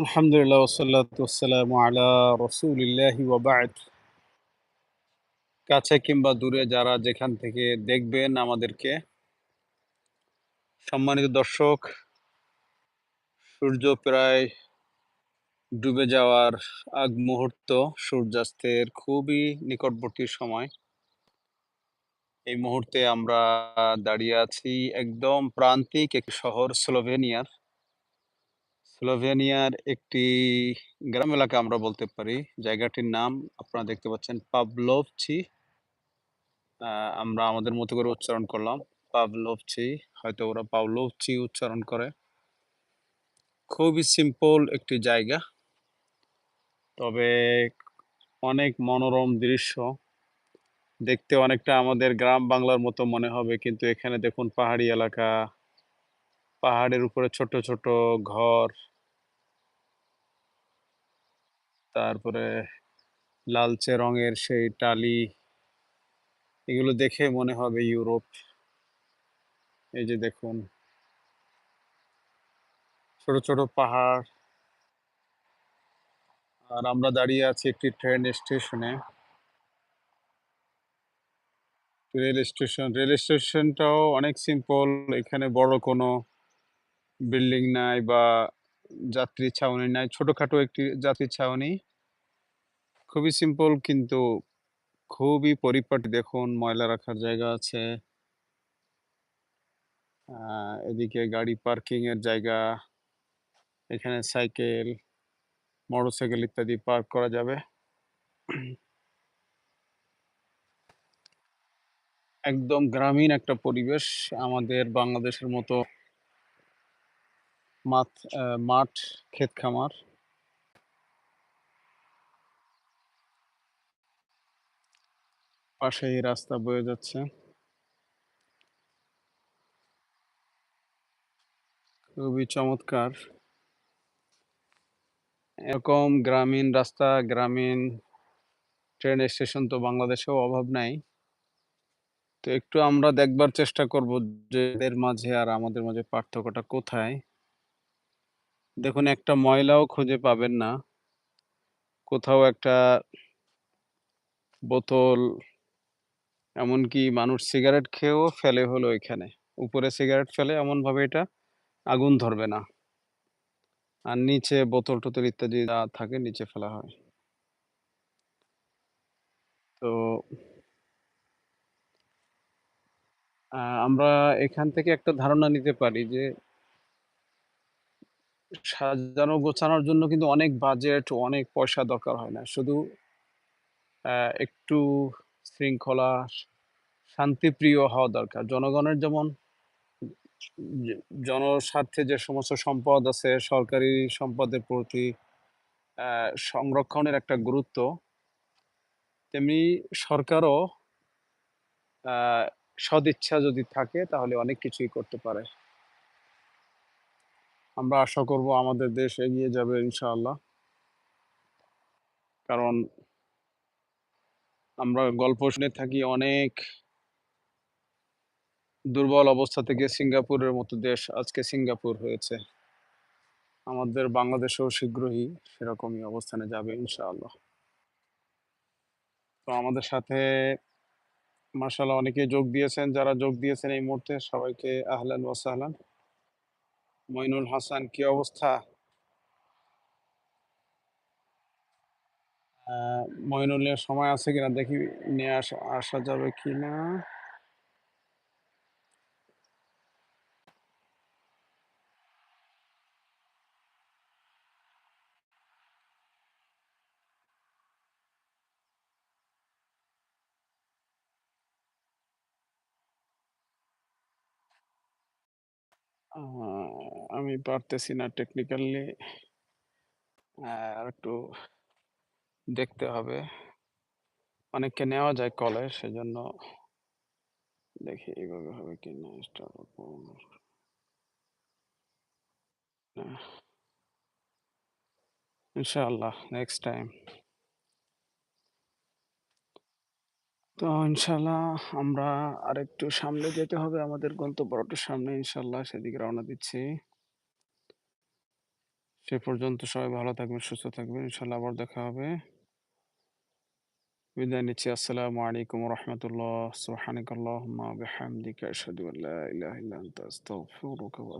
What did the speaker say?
আলহামদুলিল্লাহ ওসাল্লাতু ওয়াসসালামু আলা রসুলিল্লাহি ওয়া কাছে কিংবা দূরে যারা যেখান থেকে দেখবেন আমাদেরকে, সম্মানিত দর্শক, সূর্য প্রায় ডুবে যাওয়ার আগ মুহূর্ত, সূর্যাস্তের খুবই নিকটবর্তী সময়। এই মুহূর্তে আমরা দাঁড়িয়ে আছি একদম প্রান্তিক একটি শহর, স্লোভেনিয়ার। স্লোভেনিয়ার একটি গ্রাম এলাকা আমরা বলতে পারি। জায়গাটির নাম আপনারা দেখতে পাচ্ছেন আহ, আমরা আমাদের মতো করে উচ্চারণ করলাম। পাভলোভচি হয়তো ওরা পাভলোভচি উচ্চারণ করে। খুবই সিম্পল একটি জায়গা। তবে অনেক মনোরম দৃশ্য। দেখতে অনেকটা আমাদের গ্রাম বাংলার মতো মনে হবে। কিন্তু এখানে দেখুন পাহাড়ি এলাকা। পাহাড়ের উপরে ছোট ছোট ঘর। তারপরে লালচে রঙের সেই টালি, এগুলো দেখে মনে হবে ইউরোপ। এই যে দেখুন। ছোট ছোট পাহাড়। আর আমরা দাঁড়িয়ে আছি একটি ট্রেন স্টেশনে। রেল স্টেশন, রেল স্টেশনটাও অনেক সিম্পল এখানে বড় কোনো বিল্ডিং নাই বা যাত্রী ছাউনি নাই ছোটখাটো একটি যাত্রী ছাউনি খুবই সিম্পল কিন্তু খুবই পরিপাটি। দেখুন, ময়লা রাখার জায়গা আছে। এদিকে গাড়ি পার্কিং এর জায়গা, এখানে সাইকেল, মোটরসাইকেল ইত্যাদি পার্ক করা যাবে। একদম গ্রামীণ একটা পরিবেশ আমাদের বাংলাদেশের মতো মাঠ মাঠ, ক্ষেত খামার। পাশেই রাস্তা বয়ে যাচ্ছে। খুবই চমৎকার। এরকম গ্রামীণ রাস্তা, গ্রামীণ ট্রেন স্টেশন তো বাংলাদেশেও অভাব নাই। তো একটু আমরা দেখবার চেষ্টা করব যে এদের মাঝে আর আমাদের মাঝে পার্থক্যটা কোথায়। দেখুন, একটা ময়লাও খুঁজে পাবেন না। কোথাও একটা বোতল, এমনকি মানুষ সিগারেট খেয়েও ফেলে হলো এখানে। উপরে সিগারেট ফেলে এমন ভাবে এটা আগুন ধরবে না। আর নিচে বোতল টোতল ইত্যাদি যা থাকে নিচে ফেলা হয়। তো আমরা এখান থেকে একটা ধারণা নিতে পারি যে সাজানো গোছানোর জন্য কিন্তু অনেক বাজেট অনেক পয়সা দরকার হয় না। শুধু একটু শৃঙ্খলা, শান্তিপ্রিয় হওয়া দরকার। জনগণের যেমন জনস্বার্থে যে সমস্ত সম্পদ আছে, সরকারি সম্পদের প্রতি সংরক্ষণের একটা গুরুত্ব, তেমনি সরকারও সদিচ্ছা যদি থাকে, তাহলে অনেক কিছুই করতে পারে। আমরা আশা করব আমাদের দেশ এগিয়ে যাবে ইনশাআল্লাহ। কারণ আমরা গল্প শুনে থাকি অনেক দুর্বল অবস্থা থেকে সিঙ্গাপুরের মতো দেশ আজকে সিঙ্গাপুর হয়েছে। আমাদের বাংলাদেশেও শীঘ্রই সেরকমই অবস্থানে যাবে ইনশাআল্লাহ। তো আমাদের সাথে মার্শাল্লাহ অনেকে যোগ দিয়েছেন, যারা যোগ দিয়েছেন এই মুহূর্তে সবাইকে আহলান ওয়াসাহলান মইনুল হাসান কি অবস্থা? মইনুলের সময় আছে কিনা দেখি নিয়ে আসা আসা যাবে কিনা? আহ, আমি পারতেছি না টেকনিক্যালি আর একটু দেখতে হবে। অনেককে নেওয়া যায় কলে সেজন্য দেখি এইভাবে হবে কি না স্টার ইনশাআল্লাহ নেক্সট টাইম তো ইনশাল্লাহ আমরা আরেকটু সামনে যেতে হবে, আমাদের গন্তব্যটার সামনে ইনশাল্লাহ সেদিকে রওনা দিচ্ছি। সে পর্যন্ত সবাই ভালো থাকবেন, সুস্থ থাকবেন। ইনশাল্লাহ আবার দেখা হবে। বিদায় নিচ্ছি। আসসালামু আলাইকুম রহমতুল্লাহ ওয়া বিহামদিকা আশহাদু আন লা ইলাহা ইল্লা আনতা আস্তাগফিরুকা ওয়া।